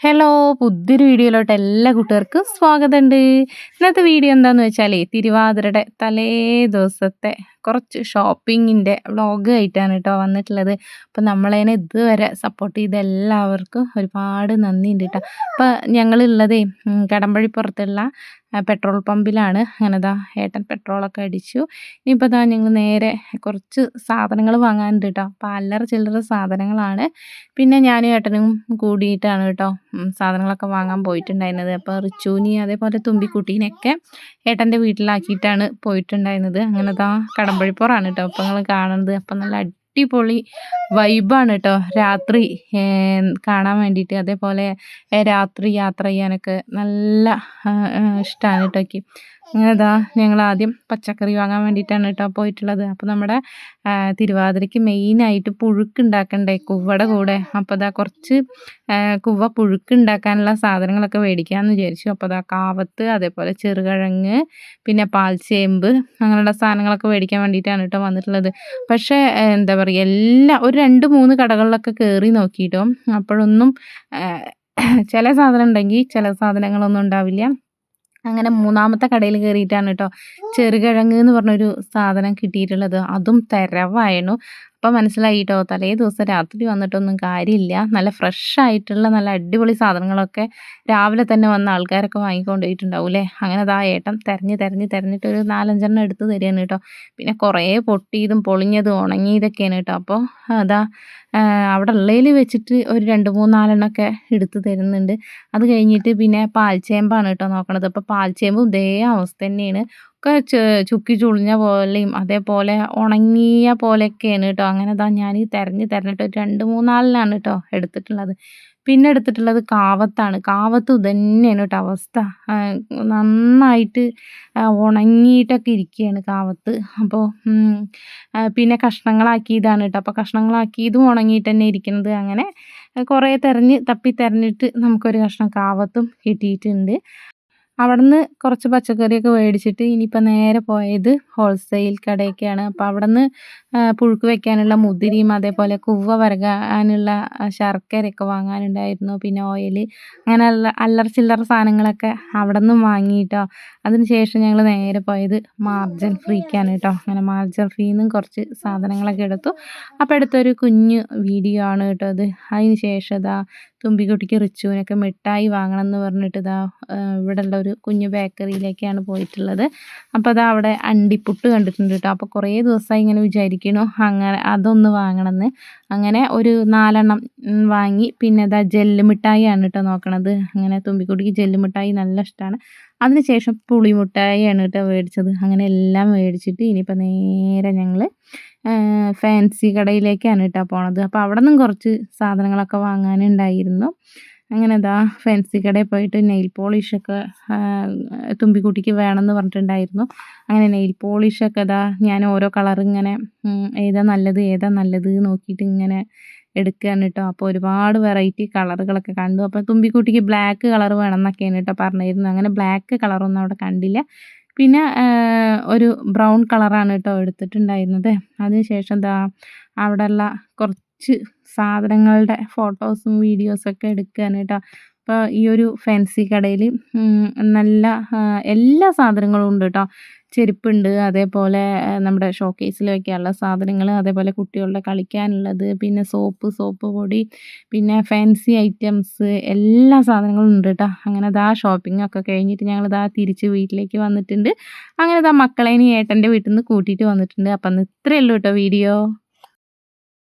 Hello പുതിയൊരു വീഡിയോയിലോട്ട് എല്ലാ കൂട്ടുകാർക്കും സ്വാഗതമുണ്ട്. ഇന്നത്തെ വീഡിയോ എന്താണെന്ന് വെച്ചാൽ തിരുവാതിരയുടെ തലേ ദിവസത്തെ കുറച്ച് ഷോപ്പിങ്ങിന്റെ വ്ളോഗ് ആയിട്ടാണ് കേട്ടോ വന്നിട്ടുള്ളത്. അപ്പോൾ നമ്മളതിനെ ഇതുവരെ സപ്പോർട്ട് ചെയ്ത എല്ലാവർക്കും ഒരുപാട് നന്ദിയുണ്ട് കേട്ടോ. അപ്പോൾ ഞങ്ങളുള്ളതേ കടമ്പഴിപ്പുറത്തുള്ള പെട്രോൾ പമ്പിലാണ് അങ്ങനെ ദാ ഏട്ടൻ പെട്രോളൊക്കെ അടിച്ചു. ഇനിയിപ്പോൾ ദാ ഞങ്ങൾ നേരെ കുറച്ച് സാധനങ്ങൾ വാങ്ങാനുണ്ട് കേട്ടോ. അപ്പോൾ അല്ലറ ചില്ലറ സാധനങ്ങളാണ്. പിന്നെ ഞാനും ഏട്ടനും കൂടിയിട്ടാണ് കേട്ടോ സാധനങ്ങളൊക്കെ വാങ്ങാൻ പോയിട്ടുണ്ടായിരുന്നത്. അപ്പോൾ റിച്ചൂനി അതേപോലെ തുമ്പിക്കുട്ടീനെയൊക്കെ ഏട്ടന്റെ വീട്ടിലാക്കിയിട്ടാണ് പോയിട്ടുണ്ടായിരുന്നത്. അങ്ങനെ ദാ കടമ്പഴിപ്പുറാണ് കേട്ടോ അപ്പോൾ നിങ്ങൾ കാണുന്നത്. അപ്പം നല്ല അടിപൊളി വൈബാണ് കേട്ടോ രാത്രി കാണാൻ വേണ്ടിയിട്ട്. അതേപോലെ രാത്രി യാത്ര ചെയ്യാനൊക്കെ നല്ല ഇഷ്ടമാണ് കേട്ടോ ഇതാ ഞങ്ങൾ ആദ്യം പച്ചക്കറി വാങ്ങാൻ വേണ്ടിയിട്ടാണ് കേട്ടോ പോയിട്ടുള്ളത്. അപ്പോൾ നമ്മുടെ തിരുവാതിരയ്ക്ക് മെയിനായിട്ട് പുഴുക്കുണ്ടാക്കണ്ടേ കുവ്വയുടെ കൂടെ. അപ്പോൾ അതാ കുറച്ച് കുവ്വ പുഴുക്ക് ഉണ്ടാക്കാനുള്ള സാധനങ്ങളൊക്കെ മേടിക്കാമെന്ന് വിചാരിച്ചു. അപ്പോൾ അതാ കാവത്ത് അതേപോലെ ചെറുകിഴങ്ങ് പിന്നെ പാൽച്ചേമ്പ് അങ്ങനെയുള്ള സാധനങ്ങളൊക്കെ മേടിക്കാൻ വേണ്ടിയിട്ടാണ് കേട്ടോ വന്നിട്ടുള്ളത്. പക്ഷേ എന്താ പറയുക എല്ലാ ഒരു രണ്ട് മൂന്ന് കടകളിലൊക്കെ കയറി നോക്കിയിട്ടോ. അപ്പോഴൊന്നും ചില സാധനം ഉണ്ടെങ്കിൽ ചില സാധനങ്ങളൊന്നും ഉണ്ടാവില്ല. അങ്ങനെ മൂന്നാമത്തെ കടയിൽ കയറിയിട്ടാണ് കേട്ടോ ചെറുകിഴങ്ങ് എന്ന് പറഞ്ഞൊരു സാധനം കിട്ടിയിട്ടുള്ളത്. അതും തരവായിരുന്നു അപ്പം മനസ്സിലായി കേട്ടോ തലേ ദിവസം രാത്രി വന്നിട്ടൊന്നും കാര്യമില്ല. നല്ല ഫ്രഷ് ആയിട്ടുള്ള നല്ല അടിപൊളി സാധനങ്ങളൊക്കെ രാവിലെ തന്നെ വന്ന ആൾക്കാരൊക്കെ വാങ്ങിക്കൊണ്ട് പോയിട്ടുണ്ടാവും അല്ലേ അങ്ങനെ അതാ ഏട്ടൻ തിരഞ്ഞ് തിരഞ്ഞ് തിരഞ്ഞിട്ട് ഒരു നാലഞ്ചെണ്ണം എടുത്ത് തരികയാണ് കേട്ടോ. പിന്നെ കുറേ പൊട്ടിയതും പൊളിഞ്ഞതും ഉണങ്ങിയതൊക്കെയാണ് കേട്ടോ. അപ്പോൾ അതാ അവിടെ ഉള്ളതിൽ വെച്ചിട്ട് ഒരു രണ്ട് മൂന്നാലെണ്ണമൊക്കെ എടുത്ത് തരുന്നുണ്ട്. അത് കഴിഞ്ഞിട്ട് പിന്നെ പാൽച്ചേമ്പാണ് കേട്ടോ നോക്കണത്. അപ്പോൾ പാൽച്ചേമ്പും ഇതേ അവസ്ഥ തന്നെയാണ്. ഒക്കെ ചുക്കി ചുളിഞ്ഞ പോലെയും അതേപോലെ ഉണങ്ങിയ പോലെയൊക്കെയാണ് കേട്ടോ. അങ്ങനെ ദാ ഞാൻ തിരഞ്ഞ് തിരഞ്ഞിട്ട് രണ്ട് മൂന്നാലിനാണ് കേട്ടോ എടുത്തിട്ടുള്ളത്. പിന്നെ എടുത്തിട്ടുള്ളത് കാവത്താണ്. കാവത്ത് തന്നെയാണ് കേട്ടോ അവസ്ഥ. നന്നായിട്ട് ഉണങ്ങിയിട്ടൊക്കെ ഇരിക്കുകയാണ് കാവത്ത്. അപ്പോൾ പിന്നെ കഷ്ണങ്ങളാക്കിയതാണ് കേട്ടോ. അപ്പോൾ കഷ്ണങ്ങളാക്കിയതും ഉണങ്ങിയിട്ട് തന്നെ ഇരിക്കുന്നത്. അങ്ങനെ കുറേ തിരഞ്ഞ് തപ്പി തിരഞ്ഞിട്ട് നമുക്കൊരു കഷ്ണം കാവത്തും കിട്ടിയിട്ടുണ്ട്. അവിടുന്ന് കുറച്ച് പച്ചക്കറിയൊക്കെ മേടിച്ചിട്ട് ഇനിയിപ്പോൾ നേരെ പോയത് ഹോൾസെയിൽ കടയൊക്കെയാണ്. അപ്പോൾ അവിടുന്ന് പുഴുക്ക് വെക്കാനുള്ള മുതിരിയും അതേപോലെ കുവ്വ വരകാനുള്ള ശർക്കരയൊക്കെ വാങ്ങാനുണ്ടായിരുന്നു. പിന്നെ ഓയിൽ അല്ല അല്ലർ ചില്ലറ സാധനങ്ങളൊക്കെ അവിടെ നിന്നും വാങ്ങിയിട്ടോ. അതിന് ശേഷം ഞങ്ങൾ നേരെ പോയത് മാർജൻ ഫ്രീക്കാണ് കേട്ടോ. അങ്ങനെ മാർജൻ ഫ്രീ നിന്നും കുറച്ച് സാധനങ്ങളൊക്കെ എടുത്തു. അപ്പോൾ എടുത്തൊരു കുഞ്ഞു വീഡിയോ ആണ് കേട്ടോ അത്. അതിന് ശേഷം ഇതാ തുമ്പിക്കുട്ടിക്ക് റിച്ചുവിനൊക്കെ മിഠായി വാങ്ങണം എന്ന് പറഞ്ഞിട്ട് ഇതാ ഇവിടെയുള്ള ഒരു കുഞ്ഞു ബേക്കറിയിലേക്കാണ് പോയിട്ടുള്ളത്. അപ്പോൾ അതാ അവിടെ അണ്ടിപ്പുട്ട് കണ്ടിട്ടുണ്ട് കേട്ടോ. അപ്പോൾ കുറേ ദിവസമായി ഇങ്ങനെ വിചാരിക്കണു അങ്ങനെ അതൊന്ന് വാങ്ങണമെന്ന്. അങ്ങനെ ഒരു നാലെണ്ണം വാങ്ങി. പിന്നെ ഇതാ ജെല്ല് മിഠായിയാണ് കേട്ടോ നോക്കണത്. അങ്ങനെ തുമ്പിക്കുട്ടിക്ക് ജെല്ല് മിഠായി നല്ല ഇഷ്ടമാണ് അതിനുശേഷം പുളി പുളിമുട്ടായിയാണ് കേട്ടോ മേടിച്ചത്. അങ്ങനെ എല്ലാം മേടിച്ചിട്ട് ഇനിയിപ്പോൾ നേരെ ഞങ്ങൾ ഫാൻസി കടയിലേക്കാണ് കേട്ടോ പോണത്. അപ്പോൾ അവിടെ നിന്നും കുറച്ച് സാധനങ്ങളൊക്കെ വാങ്ങാനുണ്ടായിരുന്നു. അങ്ങനെ ഇതാ ഫാൻസി കടയിൽ പോയിട്ട് നെയിൽ പോളിഷൊക്കെ തുമ്പിക്കുട്ടിക്ക് വേണമെന്ന് പറഞ്ഞിട്ടുണ്ടായിരുന്നു. അങ്ങനെ നെയിൽ പോളിഷൊക്കെ ഇതാ ഞാൻ ഓരോ കളർ ഇങ്ങനെ ഏതാ നല്ലത് ഏതാ നല്ലത് നോക്കിയിട്ട് ഇങ്ങനെ എടുക്കുകയാണ് കേട്ടോ അപ്പോൾ ഒരുപാട് വെറൈറ്റി കളറുകളൊക്കെ കണ്ടു. അപ്പോൾ തുമ്പിക്കുട്ടിക്ക് ബ്ലാക്ക് കളർ വേണമെന്നൊക്കെയാണ് കേട്ടോ പറഞ്ഞിരുന്നത്. അങ്ങനെ ബ്ലാക്ക് കളറൊന്നും അവിടെ കണ്ടില്ല. പിന്നെ ഒരു ബ്രൗൺ കളറാണ് കേട്ടോ എടുത്തിട്ടുണ്ടായിരുന്നത്. അതിന് ശേഷം എന്താ അവിടെയുള്ള കുറച്ച് സാധനങ്ങളുടെ ഫോട്ടോസും വീഡിയോസൊക്കെ എടുക്കുകയാണ് കേട്ടോ അപ്പോൾ ഈ ഒരു ഫാൻസി കടയിൽ നല്ല എല്ലാ സാധനങ്ങളും ഉണ്ട് കേട്ടോ ചെരുപ്പുണ്ട് അതേപോലെ നമ്മുടെ ഷോക്കേസിൽ വയ്ക്കാനുള്ള സാധനങ്ങൾ അതേപോലെ കുട്ടികളുടെ കളിക്കാനുള്ളത് പിന്നെ സോപ്പ് സോപ്പ് പൊടി പിന്നെ ഫാൻസി ഐറ്റംസ് എല്ലാ സാധനങ്ങളും ഉണ്ട് കേട്ടോ അങ്ങനെ അതാ ഷോപ്പിംഗ് ഒക്കെ കഴിഞ്ഞിട്ട് ഞങ്ങൾ ഇതാ തിരിച്ച് വീട്ടിലേക്ക് വന്നിട്ടുണ്ട്. അങ്ങനെ ഇതാ മക്കളെ ഏട്ടന്റെ വീട്ടിൽ നിന്ന് കൂട്ടിയിട്ട് വന്നിട്ടുണ്ട്. അപ്പം ഇത്രയേ ഉള്ളൂ കേട്ടോ വീഡിയോ.